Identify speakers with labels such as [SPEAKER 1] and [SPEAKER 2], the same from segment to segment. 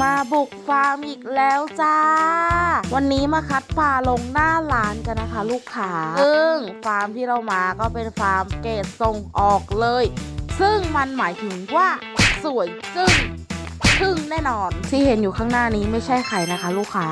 [SPEAKER 1] มาบุกฟาร์มอีกแล้วจ้า วันนี้มาคัดปลาลงหน้าร้านกันนะคะ ลูกค้าซึ่งฟาร์มที่เรามาก็เป็นฟาร์มเกรดส่งออกเลย ซึ่งมันหมายถึงว่าสวยจึ้งทึ่งแน่นอน ที่เห็นอยู่ข้างหน้านี้ไม่ใช่ใครนะคะ ลูกค้า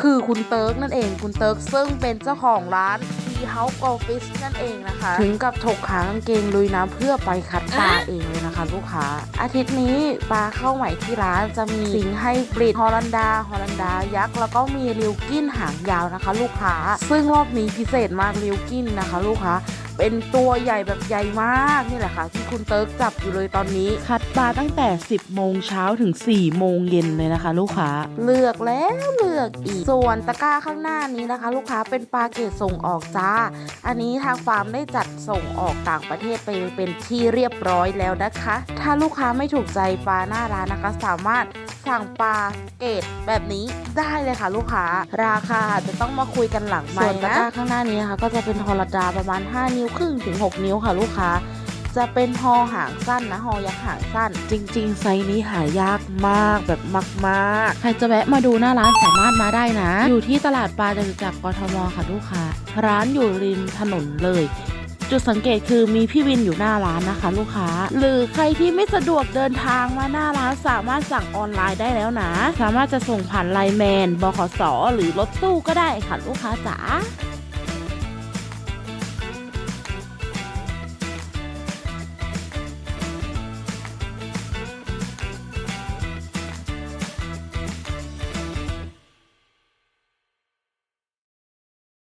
[SPEAKER 1] คือคุณเติร์กนั่นเอง คุณเติร์กซึ่งเป็นเจ้าของร้าน T House Go Fish นั่นเองนะคะ ถึงกับถกขากางเกงลุยน้ำเพื่อไปคัดปลาเองเลยนะคะลูกค้า อาทิตย์นี้ปลาเข้าใหม่ที่ร้านจะมีสิงห์ไฮบริดฮอลันดาฮอลันดายักษ์แล้วก็มีริวกินหางยาวนะคะ ลูกค้า ซึ่งรอบนี้พิเศษมากริวกินนะคะ ลูกค้า เป็นตัวใหญ่แบบใหญ่มากนี่แหละค่ะ ที่คุณเติร์กจับอยู่เลยตอนนี้ คัดปลาตั้งแต่ 10 โมงเช้าถึง 4 โมงเย็นเลยนะคะ ลูกค้า เลือกแล้วเลือกอีก ส่วนตะกร้าข้างหน้านี้นะคะ ลูกค้าเป็นปลาเกรดส่งออกจ้า อันนี้ทางฟาร์มได้จัดส่งออกต่างประเทศไปเป็นที่เรียบร้อยแล้วนะคะ ถ้าลูกค้าไม่ถูกใจปลาหน้าร้านนะคะ สามารถ สั่งปลาเกรดแบบนี้ได้เลยค่ะลูกค้า ราคาจะต้องมาคุยกันหลังไมค์นะข้างหน้านี้นะคะก็จะเป็นฮอลดาประมาณ 5 นิ้วครึ่งถึง 6 นิ้วค่ะลูกค้าจะเป็นฮอหางสั้นนะฮอยักษ์หางสั้น จริง ๆ ไซส์นี้หายากมากแบบมากๆ ใครจะแวะมาดูหน้าร้านสามารถมาได้นะ อยู่ที่ตลาดปลาจตุจักรกทมค่ะลูกค้า ร้านอยู่ริมถนนเลย จุดสังเกตคือมีพี่วินอยู่หน้าร้านนะคะ ลูกค้า หรือใครที่ไม่สะดวกเดินทางมาหน้าร้านสามารถสั่งออนไลน์ได้แล้วนะ สามารถจะส่งผ่านไลน์แมนบขสหรือรถตู้ก็ได้ค่ะลูกค้าจ๋า